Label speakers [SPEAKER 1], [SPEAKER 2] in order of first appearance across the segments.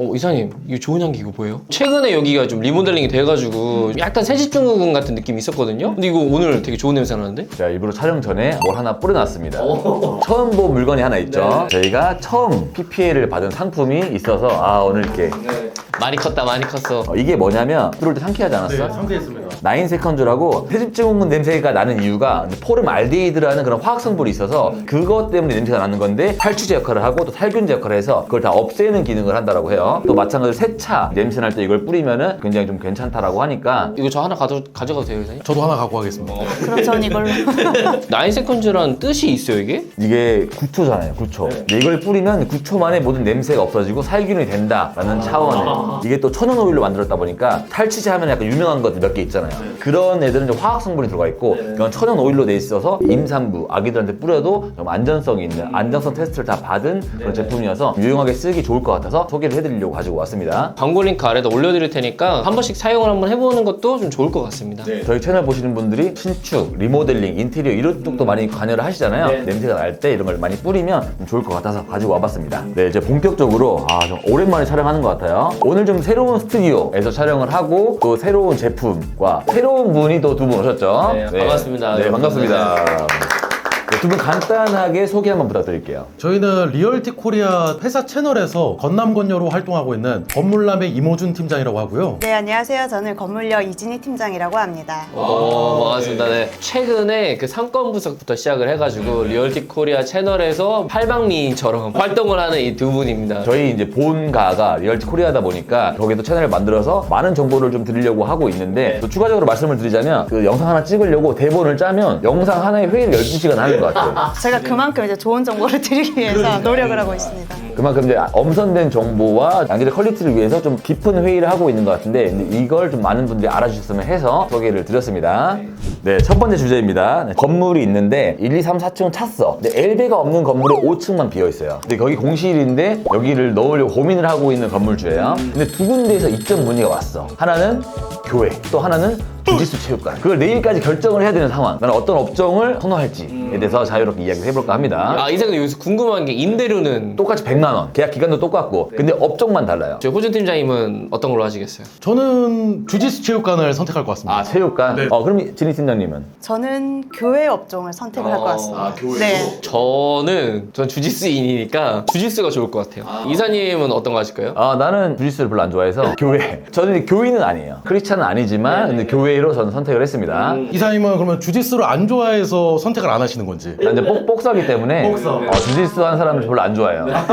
[SPEAKER 1] 어 이사님 이거 좋은 향기 이거 뭐예요? 최근에 여기가 좀 리모델링이 돼가지고 약간 새집 중후군 같은 느낌이 있었거든요 근데 이거 오늘 되게 좋은 냄새 나는데?
[SPEAKER 2] 제가 일부러 촬영 전에 뭘 하나 뿌려놨습니다 처음 본 물건이 하나 있죠 네. 저희가 처음 PPA를 받은 상품이 있어서 아 오늘 이렇게 네.
[SPEAKER 1] 많이 컸다 많이 컸어
[SPEAKER 2] 어, 이게 뭐냐면 들어올 때 상쾌하지 않았어? 요 네, 상쾌했습니다. 나인 세컨즈라고 퇴집증후군 냄새가 나는 이유가 포름 알데히드라는 그런 화학 성분이 있어서 그것 때문에 냄새가 나는 건데 탈취제 역할을 하고 또 살균제 역할을 해서 그걸 다 없애는 기능을 한다라고 해요. 또 마찬가지로 세차 냄새 날 때 이걸 뿌리면은 굉장히 좀 괜찮다라고 하니까
[SPEAKER 1] 이거 저 하나 가져, 가져가도 돼요, 선생님?
[SPEAKER 3] 저도 하나 갖고 가겠습니다. 어.
[SPEAKER 4] 그럼 전 이걸로
[SPEAKER 1] 나인 세컨즈라는 뜻이 있어요, 이게?
[SPEAKER 2] 이게 9초잖아요, 9초. 네. 이걸 뿌리면 9초 만에 모든 냄새가 없어지고 살균이 된다라는 차원에 아. 이게 또 천연 오일로 만들었다 보니까 탈취제 하면 약간 유명한 것들 몇 개 있잖아요. 있잖아요. 그런 애들은 화학 성분이 들어가 있고 네. 이건 천연 오일로 돼 있어서 임산부 아기들한테 뿌려도 좀 안전성이 있는 음. 안전성 테스트를 다 받은 그런 네. 제품이어서 유용하게 쓰기 좋을 것 같아서 소개를 해드리려고 가지고 왔습니다.
[SPEAKER 1] 광고 링크 아래다 올려드릴 테니까 한 번씩 사용을 한번 해보는 것도 좀 좋을 것 같습니다. 네.
[SPEAKER 2] 저희 채널 보시는 분들이 신축, 리모델링, 인테리어 이런 쪽도 많이 관여를 하시잖아요. 네. 냄새가 날 때 이런 걸 많이 뿌리면 좀 좋을 것 같아서 가지고 와봤습니다. 네, 이제 본격적으로 아, 좀 오랜만에 촬영하는 것 같아요. 오늘 좀 새로운 스튜디오에서 촬영을 하고 또 새로운 제품과 새로운 분이 또 두 분 오셨죠? 네,
[SPEAKER 1] 네, 반갑습니다.
[SPEAKER 2] 네, 반갑습니다. 두분 간단하게 소개 한번 부탁드릴게요.
[SPEAKER 3] 저희는 리얼티 코리아 회사 채널에서 건남건녀로 활동하고 있는 건물남의 이모준 팀장이라고 하고요.
[SPEAKER 4] 네, 안녕하세요. 저는 건물여 이진희 팀장이라고 합니다.
[SPEAKER 1] 오, 반갑습니다. 네. 최근에 그 상권 분석부터 시작을 해가지고 리얼티 코리아 채널에서 팔방미인처럼 활동을 하는 이 두 분입니다.
[SPEAKER 2] 저희 이제 본가가 리얼티 코리아다 보니까 거기도 채널을 만들어서 많은 정보를 좀 드리려고 하고 있는데 또 추가적으로 말씀을 드리자면 그 영상 하나 찍으려고 대본을 짜면 영상 하나에 회의를 12시간 하는 거예요 것 같아요.
[SPEAKER 4] 제가 그만큼 이제 좋은 정보를 드리기 위해서 노력을 하고 있습니다.
[SPEAKER 2] 그만큼 이제 엄선된 정보와 양질의 퀄리티를 위해서 좀 깊은 회의를 하고 있는 것 같은데 이걸 좀 많은 분들이 알아주셨으면 해서 소개를 드렸습니다. 네, 첫 번째 주제입니다. 네, 건물이 있는데 1, 2, 3, 4층 은 찼어. 근데 엘베가 없는 건물에 5층만 비어 있어요. 근데 거기 공실인데 여기를 넣으려고 고민을 하고 있는 건물주예요. 근데 두 군데에서 입점 문의가 왔어. 하나는 교회, 또 하나는 주짓수 체육관 그걸 내일까지 결정을 해야 되는 상황 나는 어떤 업종을 선호할지에 음. 대해서 자유롭게 이야기를 해볼까 합니다
[SPEAKER 1] 아, 이사님 여기서 궁금한 게 임대료는
[SPEAKER 2] 똑같이 100만 원 계약 기간도 똑같고 네. 근데 업종만 달라요
[SPEAKER 1] 저 호준 팀장님은 어떤 걸로 하시겠어요?
[SPEAKER 3] 저는 주짓수 체육관을 선택할 것 같습니다.
[SPEAKER 2] 아 체육관? 네. 어 그럼 진희 팀장님은?
[SPEAKER 4] 저는 교회 업종을 선택을 할것 아, 같습니다. 아,
[SPEAKER 1] 교회로? 네. 저는 전 주짓수인이니까 주짓수가 좋을 것 같아요. 아. 이사님은 어떤 거 하실까요?
[SPEAKER 2] 아 나는 주짓수를 별로 안 좋아해서 교회 저는 교인은 아니에요 크리스찬은 아니지만 네, 네, 근데 교회 플레이로 저는 선택을 했습니다. 음.
[SPEAKER 3] 이사님은 그러면 주짓수를 안 좋아해서 선택을 안 하시는 건지.
[SPEAKER 2] 아, 근데 복, 사기 때문에 복서. 어, 주짓수 하는 사람을 별로 안 좋아해요. 네. 아.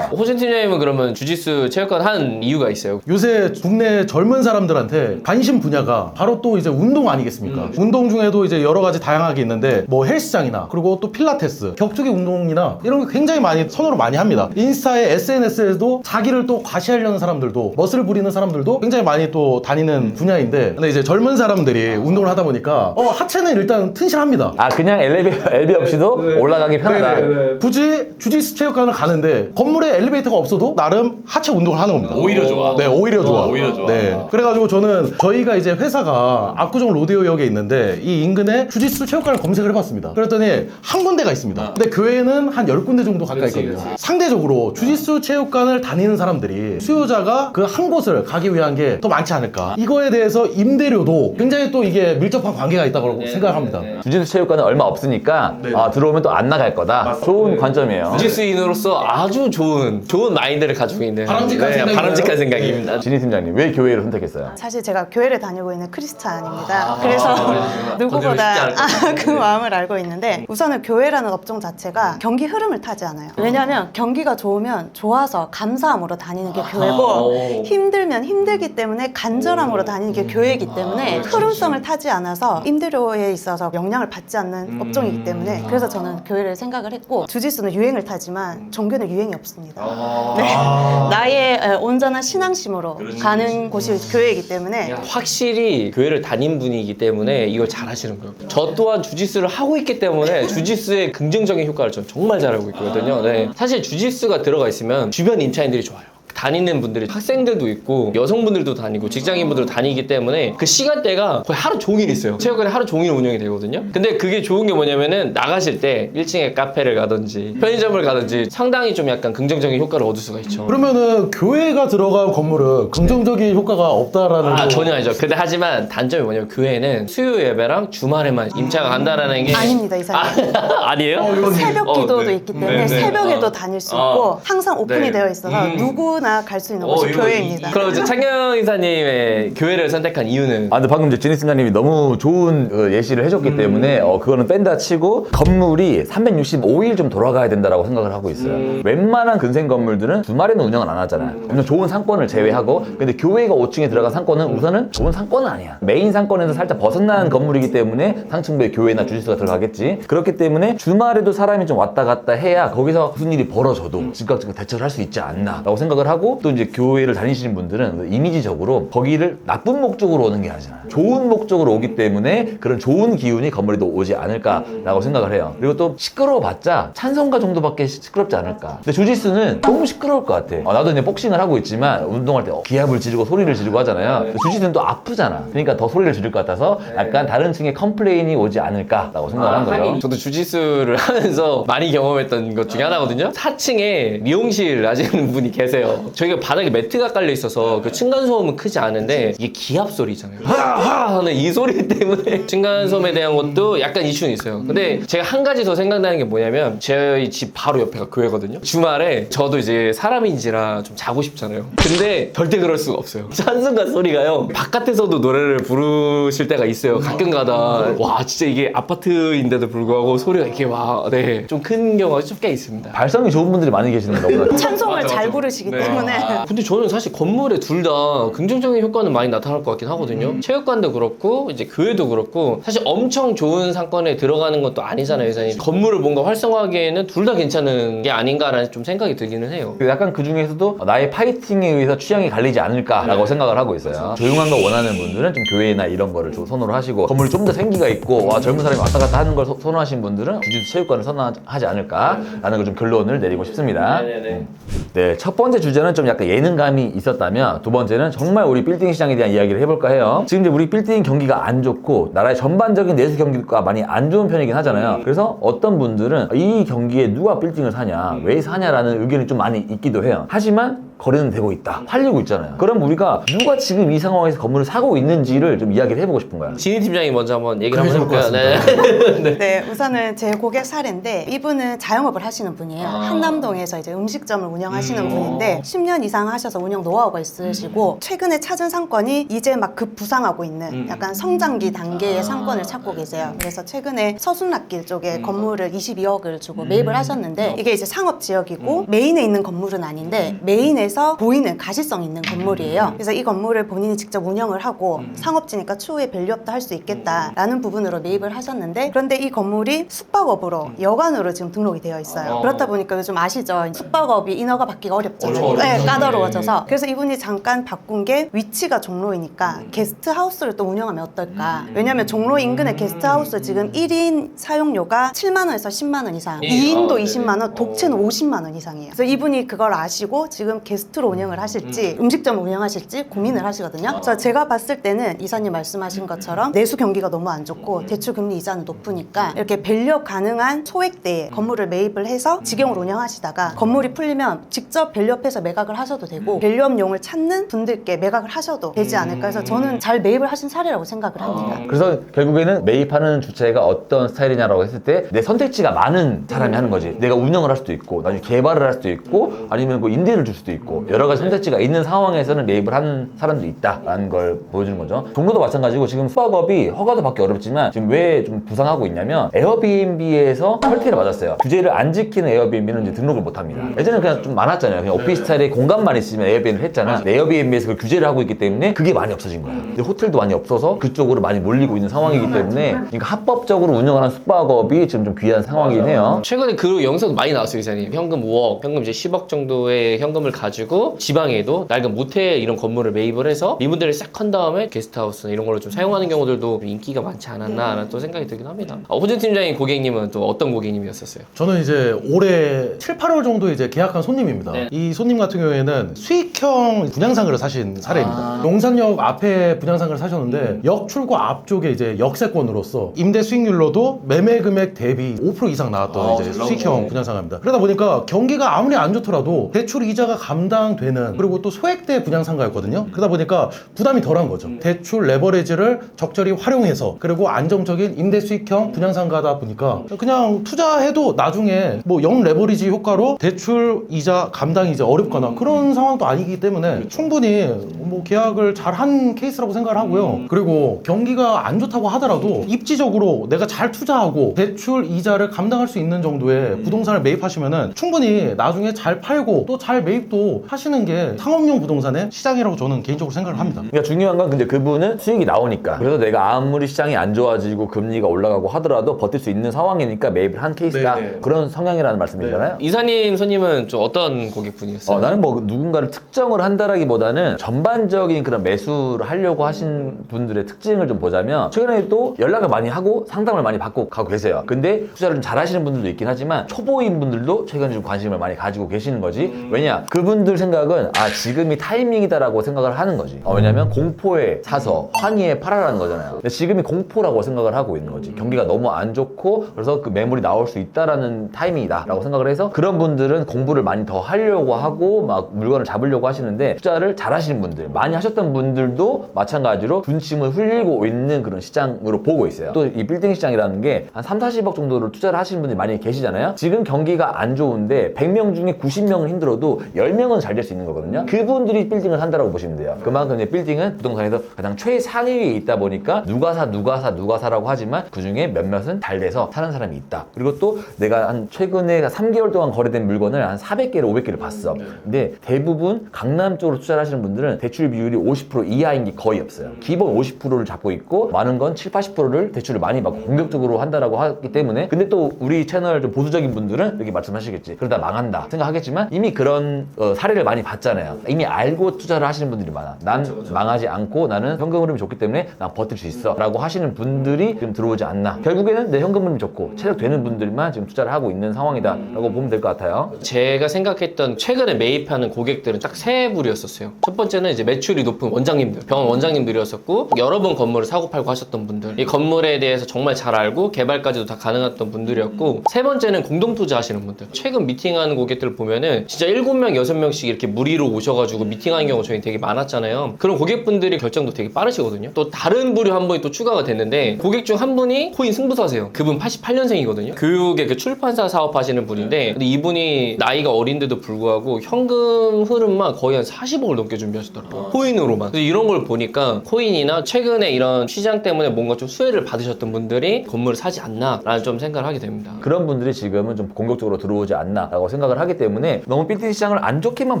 [SPEAKER 1] 호진 팀장님은 그러면 주짓수 체육관 한 이유가 있어요.
[SPEAKER 3] 요새 국내 젊은 사람들한테 관심 분야가 바로 또 이제 운동 아니겠습니까? 음. 운동 중에도 이제 여러 가지 다양하게 있는데 뭐 헬스장이나 그리고 또 필라테스, 격투기 운동이나 이런 게 굉장히 많이 선호를 많이 합니다. 인스타에 SNS에도 자기를 또 과시하려는 사람들도 멋을 부리는 사람들도 굉장히 많이 또 다니는 분야인데 근데 이제 젊은 사람 사람들이 아, 운동을 하다 보니까 어, 하체는 일단 튼실합니다.
[SPEAKER 2] 아 그냥 엘리베, 이터 엘비 없이도 네, 네. 올라가기 편하다. 네, 네, 네.
[SPEAKER 3] 굳이 주짓수 체육관을 가는데 건물에 엘리베이터가 없어도 나름 하체 운동을 하는 겁니다.
[SPEAKER 1] 오히려 좋아.
[SPEAKER 3] 네, 오히려 좋아. 어, 오히려 좋아. 네. 그래가지고 저는 저희가 이제 회사가 압구정 로데오역에 있는데 이 인근에 주짓수 체육관을 검색을 해봤습니다. 그랬더니 한 군데가 있습니다. 아. 근데 교회는 한1 0 군데 정도 가까이 그치, 있거든요. 그치. 상대적으로 주짓수 아. 체육관을 다니는 사람들이 수요자가 그 한 곳을 가기 위한 게 더 많지 않을까. 이거에 대해서 임대료도 굉장히 또 이게 밀접한 관계가 있다고 네, 생각합니다. 네, 네,
[SPEAKER 2] 네. 주짓수 체육관은 얼마 없으니까 네. 아, 들어오면 또 안 나갈 거다. 맞습니다. 좋은 네. 관점이에요.
[SPEAKER 1] 주짓수인으로서 아주 좋은 좋은 마인드를 가지고 있는
[SPEAKER 3] 바람직한, 네, 생각
[SPEAKER 1] 바람직한 네. 생각입니다. 네.
[SPEAKER 2] 진희 팀장님 왜 교회를 선택했어요?
[SPEAKER 4] 사실 제가 교회를 다니고 있는 크리스찬입니다. 아, 그래서 아, 누구보다 아, 그 마음을 알고 있는데 우선은 교회라는 업종 자체가 경기 흐름을 타지 않아요. 왜냐하면 경기가 좋으면 좋아서 감사함으로 다니는 게 교회고 힘들면 힘들기 때문에 간절함으로 다니는 게 음. 교회이기 때문에 아, 그렇죠. 흐름성을 음. 타지 않아서 음. 임대료에 있어서 영향을 받지 않는 음. 업종이기 때문에 음. 그래서 저는 교회를 생각을 했고 주짓수는 유행을 타지만 종교는 유행이 없습니다. 아. 네. 아. 나의 온전한 신앙심으로 그렇지, 가는 곳이 교회이기 때문에
[SPEAKER 1] 확실히 교회를 다닌 분이기 때문에 이걸 잘 하시는 거예요. 저 또한 주짓수를 하고 있기 때문에 주짓수의 긍정적인 효과를 전 정말 잘 알고 있거든요. 네. 사실 주짓수가 들어가 있으면 주변 임차인들이 좋아요. 다니는 분들이 학생들도 있고 여성분들도 다니고 직장인분들도 다니기 때문에 그 시간대가 거의 하루 종일 있어요. 체육관이 하루 종일 운영이 되거든요. 근데 그게 좋은 게 뭐냐면은 나가실 때 1층에 카페를 가든지 편의점을 가든지 상당히 좀 약간 긍정적인 효과를 얻을 수가 있죠.
[SPEAKER 3] 그러면은 교회가 들어간 건물은 네. 긍정적인 효과가 없다라는 아
[SPEAKER 1] 거. 전혀 아니죠. 근데 하지만 단점이 뭐냐면 교회는 수요 예배랑 주말에만 임차가 간다라는 게
[SPEAKER 4] 아닙니다, 이사 아,
[SPEAKER 1] 아니에요? 어,
[SPEAKER 4] 새벽 기도도 어, 네. 있기 네. 때문에 네, 네. 새벽에도 아. 다닐 수 있고 아. 항상 오픈이 네. 되어 있어서 음. 누구 누나갈수 있는 곳이 어, 이 교회입니다.
[SPEAKER 1] 그럼 이제 창경 이사님의 교회를 선택한 이유는
[SPEAKER 2] 아, 근데 방금 이제 진희 팀님이 너무 좋은 그 예시를 해줬기 음. 때문에 어, 그거는 뺀다 치고 건물이 365일 좀 돌아가야 된다라고 생각을 하고 있어요. 음. 웬만한 근생 건물들은 주말에는 운영을 안 하잖아요. 물론 음. 좋은 상권을 제외하고 근데 교회가 5층에 들어간 상권은 우선은 좋은 상권은 아니야. 메인 상권에서 살짝 벗어난 건물이기 때문에 상층부에 교회나 주짓수가 들어가겠지. 그렇기 때문에 주말에도 사람이 좀 왔다 갔다 해야 거기서 무슨 일이 벌어져도 즉각적으로 대처를 할 수 있지 않나라고 생각을 하고 하고 또 이제 교회를 다니시는 분들은 그 이미지적으로 거기를 나쁜 목적으로 오는 게 아니잖아요. 좋은 목적으로 오기 때문에 그런 좋은 기운이 건물에도 오지 않을까라고 생각을 해요. 그리고 또 시끄러워봤자 찬성가 정도밖에 시끄럽지 않을까. 근데 조지스는 너무 시끄러울 것 같아. 어, 나도 이제 복싱을 하고 있지만 운동할 때 어, 기합을 지르고 소리를 지르고 하잖아요. 네. 주짓수는또 아프잖아. 그러니까 더 소리를 지를 것 같아서 네. 약간 다른 층에 컴플레인이 오지 않을까라고 생각을 한 아, 거예요.
[SPEAKER 1] 저도 주짓수를 하면서 많이 경험했던 것 중에 아. 하나거든요. 4층에 미용실 하시는 분이 계세요. 저희가 바닥에 매트가 깔려 있어서 그 층간 소음은 크지 않은데 이게 기압 소리잖아요. 하하 하는 이 소리 때문에 층간 소음에 대한 것도 약간 이슈는 있어요. 근데 음. 제가 한 가지 더 생각나는 게 뭐냐면 저희 집 바로 옆에가 교회거든요. 주말에 저도 이제 사람인지라 좀 자고 싶잖아요. 근데 절대 그럴 수가 없어요. 찬순간 소리가요. 바깥에서도 노래를 부르실 때가 있어요. 가끔가다 와 진짜 이게 아파트인데도 불구하고 소리가 이렇게 와네좀 큰 경우가 좀꽤 있습니다.
[SPEAKER 2] 발성이 좋은 분들이 많이 계시는가 보다.
[SPEAKER 4] 찬송을 잘 부르시기 네. 때문에. 때문에. 아,
[SPEAKER 1] 근데 저는 사실 건물에 둘 다 긍정적인 효과는 많이 나타날 것 같긴 하거든요. 음. 체육관도 그렇고 이제 교회도 그렇고 사실 엄청 좋은 상권에 들어가는 것도 아니잖아요, 예산이. 그렇죠. 건물을 뭔가 활성화하기에는 둘 다 괜찮은 게 아닌가라는 좀 생각이 들기는 해요.
[SPEAKER 2] 그 약간 그 중에서도 나의 파이팅에 의해서 취향이 갈리지 않을까라고 네. 생각을 하고 있어요. 조용한 거 원하는 분들은 좀 교회나 이런 거를 좀 선호를 하시고 건물 좀 더 생기가 있고 와 젊은 사람이 왔다 갔다 하는 걸 소- 선호하신 분들은 주짓 체육관을 선호하지 않을까라는 걸좀 결론을 내리고 싶습니다. 네네네. 네, 네. 음. 네, 첫 번째 주제 주제는 좀 약간 예능감이 있었다면 두 번째는 정말 우리 빌딩 시장에 대한 이야기를 해볼까 해요. 지금 이제 우리 빌딩 경기가 안 좋고 나라의 전반적인 내수 경기가 많이 안 좋은 편이긴 하잖아요. 음. 그래서 어떤 분들은 이 경기에 누가 빌딩을 사냐, 음. 왜 사냐라는 의견이 좀 많이 있기도 해요. 하지만 거래는 되고 있다. 팔리고 있잖아요. 그럼 우리가 누가 지금 이 상황에서 건물을 사고 있는지를 좀 이야기를 해보고 싶은 거야.
[SPEAKER 1] 진희 팀장이 먼저 한번 얘기를 한번 해볼까요? 네. 네.
[SPEAKER 4] 네, 우선은 제 고객 사례인데 이분은 자영업을 하시는 분이에요. 아. 한남동에서 이제 음식점을 운영하시는 음. 분인데 10년 이상 하셔서 운영 노하우가 있으시고 음. 최근에 찾은 상권이 이제 막급 부상하고 있는 음. 약간 성장기 단계의 아. 상권을 찾고 네. 계세요. 그래서 최근에 서순락길 쪽에 음. 건물을 22억을 주고 매입을 하셨는데 이게 이제 상업 지역이고 메인에 있는 건물은 아닌데 메인에 시내에서 보이는 가시성 있는 건물이에요. 음. 그래서 이 건물을 본인이 직접 운영을 하고 음. 상업지니까 추후에 밸류업도 할 수 있겠다라는 음. 부분으로 매입을 하셨는데 그런데 이 건물이 숙박업으로 여관으로 지금 등록이 되어 있어요. 어. 그렇다 보니까 요즘 아시죠? 숙박업이 인허가 받기가 어렵잖아요. 네, 까다로워져서 네. 그래서 이분이 잠깐 바꾼 게 위치가 종로이니까 게스트 하우스를 또 운영하면 어떨까? 왜냐하면 종로 인근의 게스트 하우스 지금 1인 사용료가 7만 원에서 10만 원 이상, 2인도 20만 아, 원, 독채는 50만 어. 원 이상이에요. 그래서 이분이 그걸 아시고 지금 게스트 게스트로 운영을 하실지 음. 식점 운영하실지 고민을 음. 하시거든요. 그 제가 봤을 때는 이사님 말씀하신 음. 것처럼 내수 경기가 너무 안 좋고 음. 대출 금리 이자는 높으니까 이렇게 밸류 가능한 소액대에 건물을 매입을 해서 직영을 운영하시다가 건물이 풀리면 직접 밸류업해서 매각을 하셔도 되고 밸류업용을 찾는 분들께 매각을 하셔도 되지 않을까 해서 저는 잘 매입을 하신 사례라고 생각을 아. 합니다.
[SPEAKER 2] 그래서 결국에는 매입하는 주체가 어떤 스타일이냐라고 했을 때 내 선택지가 많은 사람이 하는 거지. 내가 운영을 할 수도 있고 나중에 개발을 할 수도 있고 아니면 그 임대를 줄 수도 있고 있고 여러 가지 선택지가 있는 상황에서는 매입을 하는 사람도 있다라는 걸 보여주는 거죠. 종로도 마찬가지고 지금 수박업이 허가도 받기 어렵지만 지금 왜 좀 부상하고 있냐면 에어비앤비에서 철퇴를 맞았어요. 규제를 안 지키는 에어비앤비는 이제 등록을 못 합니다. 예전에 그냥 좀 많았잖아요. 그냥 오피스텔에 네. 공간만 있으면 에어비앤비를 했잖아. 근 에어비앤비에서 그 규제를 하고 있기 때문에 그게 많이 없어진 거예요. 네. 근데 호텔도 많이 없어서 그쪽으로 많이 몰리고 있는 상황이기 네, 때문에 그러니까 합법적으로 운영하는 숙박업이 지금 좀 귀한 상황이긴 해요.
[SPEAKER 1] 최근에 그 영상도 많이 나왔어요, 기사님. 현금 5억, 현금 이제 10억 정도의 현금을 가지고 가지고 지방에도 낡은 모텔 이런 건물을 매입을 해서 이분들을 싹 한 다음에 게스트하우스 이런 걸로 좀 사용하는 경우들도 인기가 많지 않았나라는 또 생각이 들긴 합니다. 어, 호준 팀장님 고객님은 또 어떤 고객님이었었어요?
[SPEAKER 3] 저는 이제 올해 7, 8월 정도 이제 계약한 손님입니다. 네. 이 손님 같은 경우에는 수익형 분양상가를 사신 사례입니다. 용산역 아. 앞에 분양상가를 사셨는데 음. 역 출구 앞쪽에 이제 역세권으로서 임대 수익률로도 매매 금액 대비 5% 이상 나왔던 아, 이제 수익형 분양상가입니다. 그러다 보니까 경기가 아무리 안 좋더라도 대출 이자가 감 감당되는 그리고 또 소액대 분양상가였거든요. 그러다 보니까 부담이 덜한 거죠. 네. 대출 레버리지를 적절히 활용해서 그리고 안정적인 임대 수익형 분양상가다 보니까 그냥 투자해도 나중에 뭐 영 레버리지 효과로 대출 이자 감당이 이제 어렵거나 음, 음. 그런 상황도 아니기 때문에 그렇죠. 충분히 뭐 계약을 잘 한 케이스라고 생각을 하고요. 음. 그리고 경기가 안 좋다고 하더라도 입지적으로 내가 잘 투자하고 대출 이자를 감당할 수 있는 정도의 부동산을 매입하시면은 충분히 나중에 잘 팔고 또 잘 매입도 하시는게 상업용 부동산의 시장이라고 저는 개인적으로 생각을 합니다.
[SPEAKER 2] 그러니까 중요한 건 근데 그분은 수익이 나오니까 그래서 내가 아무리 시장이 안 좋아지고 금리가 올라가고 하더라도 버틸 수 있는 상황이니까 매입을 한케이스가 네, 네. 그런 성향이라는 말씀이잖아요.
[SPEAKER 1] 네. 이사님 손님은 좀 어떤 고객분이었어요?
[SPEAKER 2] 어, 나는 뭐 누군가를 특정을 한다라기보다는 전반적인 그런 매수를 하려고 하신 분들의 특징을 좀 보자면 최근에 또 연락을 많이 하고 상담을 많이 받고 가고 계세요. 근데 투자를 잘하시는 분들도 있긴 하지만 초보인 분들도 최근에 좀 관심을 많이 가지고 계시는 거지. 음. 왜냐 그분 본인들 생각은 아 지금이 타이밍이다라고 생각을 하는 거지 어, 왜냐면 공포에 사서 황희에 팔아라는 거잖아요 근데 지금이 공포라고 생각을 하고 있는 거지 경기가 너무 안 좋고 그래서 그 매물이 나올 수 있다라는 타이밍이다라고 생각을 해서 그런 분들은 공부를 많이 더 하려고 하고 막 물건을 잡으려고 하시는데 투자를 잘 하시는 분들 많이 하셨던 분들도 마찬가지로 분침을 흘리고 있는 그런 시장으로 보고 있어요 또 이 빌딩 시장이라는 게 한 3, 40억 정도를 투자를 하시는 분들이 많이 계시잖아요 지금 경기가 안 좋은데 100명 중에 90명은 힘들어도 10명 경영은 잘 될 수 있는 거거든요. 그분들이 빌딩을 한다라고 보시면 돼요. 그만큼 이제 빌딩은 부동산에서 가장 최상위에 있다 보니까 누가 사, 누가 사, 누가 사라고 하지만 그 중에 몇몇은 잘 돼서 사는 사람이 있다. 그리고 또 내가 한 최근에 3개월 동안 거래된 물건을 한 400개를 500개를 봤어. 네. 근데 대부분 강남 쪽으로 투자를 하시는 분들은 대출 비율이 50% 이하인 게 거의 없어요. 음. 기본 50%를 잡고 있고 많은 건 7, 80%를 대출을 많이 받고 공격적으로 한다라고 하기 때문에 근데 또 우리 채널 좀 보수적인 분들은 이렇게 말씀하시겠지. 그러다 망한다 생각하겠지만 이미 그런 어, 사례를 많이 봤잖아요. 이미 알고 투자를 하시는 분들이 많아. 난 그쵸, 그쵸. 망하지 않고 나는 현금 흐름이 좋기 때문에 난 버틸 수 있어. 라고 하시는 분들이 지금 들어오지 않나. 결국에는 내 현금 흐름이 좋고 체력되는 분들만 지금 투자를 하고 있는 상황이다. 라고 보면 될 것 같아요.
[SPEAKER 1] 제가 생각했던 최근에 매입하는 고객들은 딱 세 부류였었어요. 첫 번째는 이제 매출이 높은 원장님들, 병원 원장님들이었었고 여러 번 건물을 사고 팔고 하셨던 분들, 이 건물에 대해서 정말 잘 알고 개발까지도 다 가능했던 분들이었고 세 번째는 공동 투자하시는 분들. 최근 미팅하는 고객들을 보면은 진짜 일곱 명 여섯 명 명씩 이렇게 무리로 오셔가지고 미팅하는 경우 저희 되게 많았잖아요. 그런 고객분들이 결정도 되게 빠르시거든요. 또 다른 부류 한 분이 또 추가가 됐는데 고객 중 한 분이 코인 승부사세요. 그분 88년생이거든요. 교육의 그 출판사 사업하시는 분인데 네. 근데 이분이 나이가 어린데도 불구하고 현금 흐름만 거의 한 40억을 넘게 준비하시더라고요. 아. 코인으로만. 그래서 이런 걸 보니까 코인이나 최근에 이런 시장 때문에 뭔가 좀 수혜를 받으셨던 분들이 건물을 사지 않나라는 좀 생각을 하게 됩니다.
[SPEAKER 2] 그런 분들이 지금은 좀 공격적으로 들어오지 않나라고 생각을 하기 때문에 너무 빌딩 시장을 안 좋게 좋게만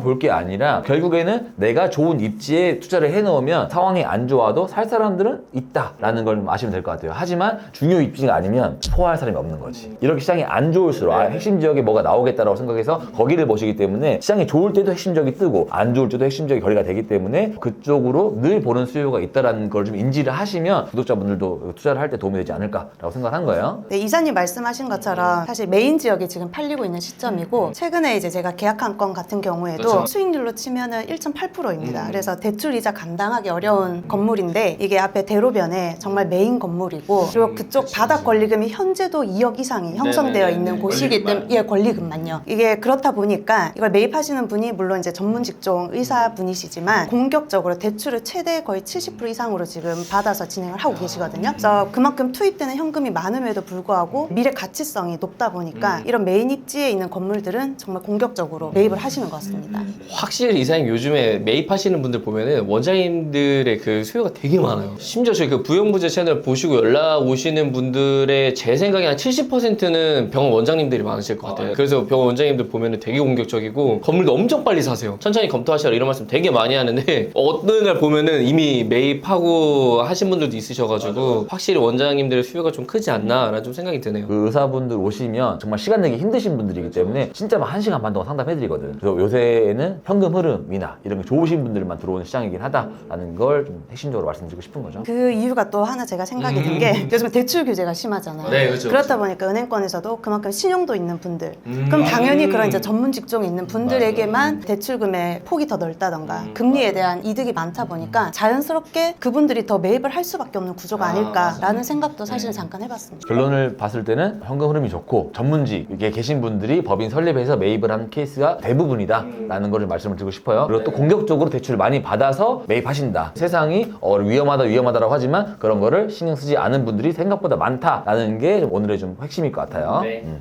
[SPEAKER 2] 볼 게 아니라 결국에는 내가 좋은 입지에 투자를 해놓으면 상황이 안 좋아도 살 사람들은 있다라는 걸 아시면 될 것 같아요. 하지만 중요 입지가 아니면 포화할 사람이 없는 거지. 이렇게 시장이 안 좋을수록 아, 네. 핵심 지역에 뭐가 나오겠다라고 생각해서 거기를 보시기 때문에 시장이 좋을 때도 핵심 지역이 뜨고 안 좋을 때도 핵심 지역이 거리가 되기 때문에 그쪽으로 늘 보는 수요가 있다라는 걸 좀 인지를 하시면 구독자분들도 투자를 할 때 도움이 되지 않을까라고 생각한 거예요.
[SPEAKER 4] 네, 이사님 말씀하신 것처럼 사실 메인 지역이 지금 팔리고 있는 시점이고 음. 최근에 이제 제가 계약한 건 같은 경우 경우에도 그렇죠. 수익률로 치면은 1.8%입니다. 음. 그래서 대출 이자 감당하기 어려운 건물인데 이게 앞에 대로변에 정말 메인 건물이고 음, 그리고 그쪽 그렇죠. 바닥 권리금이 현재도 2억 이상이 형성되어 네네 있는 곳이기 때문에 권리금만. 예 권리금만요. 이게 그렇다 보니까 이걸 매입하시는 분이 물론 이제 전문 직종 의사 분이시지만 음. 공격적으로 대출을 최대 거의 70% 이상으로 지금 받아서 진행을 하고 계시거든요. 음. 그래서 그만큼 투입되는 현금이 많음에도 불구하고 미래 가치성이 높다 보니까 이런 메인 입지에 있는 건물들은 정말 공격적으로 매입을 하시는 것 같습니다. 있습니다. 음, 음,
[SPEAKER 1] 음. 확실히 이사님 요즘에 매입하시는 분들 보면은 원장님들의 그 수요가 되게 많아요. 심지어 저희 그 부영부재 채널 보시고 연락 오시는 분들의 제 생각에 한 70%는 병원 원장님들이 많으실 것 같아요. 아, 네. 그래서 병원 원장님들 보면은 되게 공격적이고 건물도 엄청 빨리 사세요. 천천히 검토하시라 이런 말씀 되게 많이 하는데 어느 날 보면은 이미 매입하고 하신 분들도 있으셔가지고 확실히 원장님들의 수요가 좀 크지 않나라는 좀 생각이 드네요.
[SPEAKER 2] 그 의사분들 오시면 정말 시간 내기 힘드신 분들이기 때문에 진짜 막 1시간 반 동안 상담해드리거든. 그래서 요새 올해에는 현금 흐름이나 이런 게 좋으신 분들만 들어오는 시장이긴 하다라는 걸 좀 핵심적으로 말씀드리고 싶은 거죠.
[SPEAKER 4] 그 이유가 또 하나 제가 생각이 든게 음. 요즘 대출 규제가 심하잖아요. 네, 그렇죠, 그렇다 그렇죠. 보니까 은행권에서도 그만큼 신용도 있는 분들, 음. 그럼 당연히 그런 이제 음. 전문 직종이 있는 분들에게만 대출금의 폭이 더 넓다던가 음, 금리에 대한 이득이 많다 보니까 음. 자연스럽게 그분들이 더 매입을 할 수밖에 없는 구조가 아, 아닐까라는 생각도 사실 네. 잠깐 해봤습니다.
[SPEAKER 2] 결론을 봤을 때는 현금 흐름이 좋고 전문직에 계신 분들이 법인 설립해서 매입을 한 케이스가 대부분이다. 라는 걸 말씀을 드리고 싶어요. 그리고 또 네. 공격적으로 대출을 많이 받아서 매입하신다. 세상이 어, 위험하다 위험하다라고 하지만 그런 거를 신경 쓰지 않은 분들이 생각보다 많다라는 게좀 오늘의 좀 핵심일 것 같아요. 네. 음.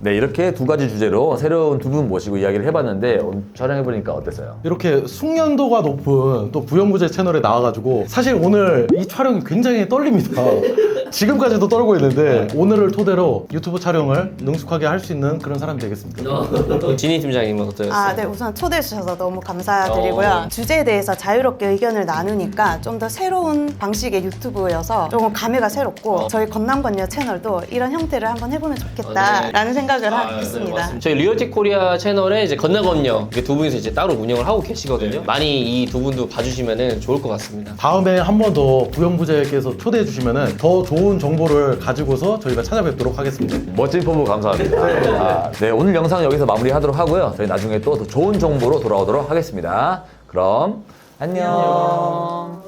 [SPEAKER 2] 네, 이렇게 두 가지 주제로 새로운 두 분 모시고 이야기를 해봤는데 어, 촬영해보니까 어땠어요?
[SPEAKER 3] 이렇게 숙련도가 높은 또부영부재 채널에 나와가지고 사실 오늘 이 촬영이 굉장히 떨립니다. 지금까지도 떨고 있는데 네. 오늘을 토대로 유튜브 촬영을 능숙하게 할 수 있는 그런 사람이 되겠습니다. 어,
[SPEAKER 1] 진희 팀장님은 뭐 어떠셨어요?
[SPEAKER 4] 아, 네. 우선 초대해 주셔서 너무 감사드리고요. 어. 주제에 대해서 자유롭게 의견을 나누니까 좀 더 새로운 방식의 유튜브여서 조금 감회가 새롭고 어. 저희 건남건녀 채널도 이런 형태를 한번 해보면 좋겠다라는 어, 네. 생각을 아, 네, 했습니다. 맞
[SPEAKER 1] 저희 리얼티 코리아 채널에 이제 건남건녀두 분이서 이제 따로 운영을 하고 계시거든요. 네. 많이 이 두 분도 봐주시면 좋을 것 같습니다.
[SPEAKER 3] 다음에 한 번 더 구형부제께서 초대해 주시면 더 좋은 좋은 정보를 가지고서 저희가 찾아뵙도록 하겠습니다.
[SPEAKER 2] 멋진 포부 감사합니다. 네. 아, 네, 오늘 영상 여기서 마무리하도록 하고요. 저희 나중에 또 더 좋은 정보로 돌아오도록 하겠습니다. 그럼 안녕.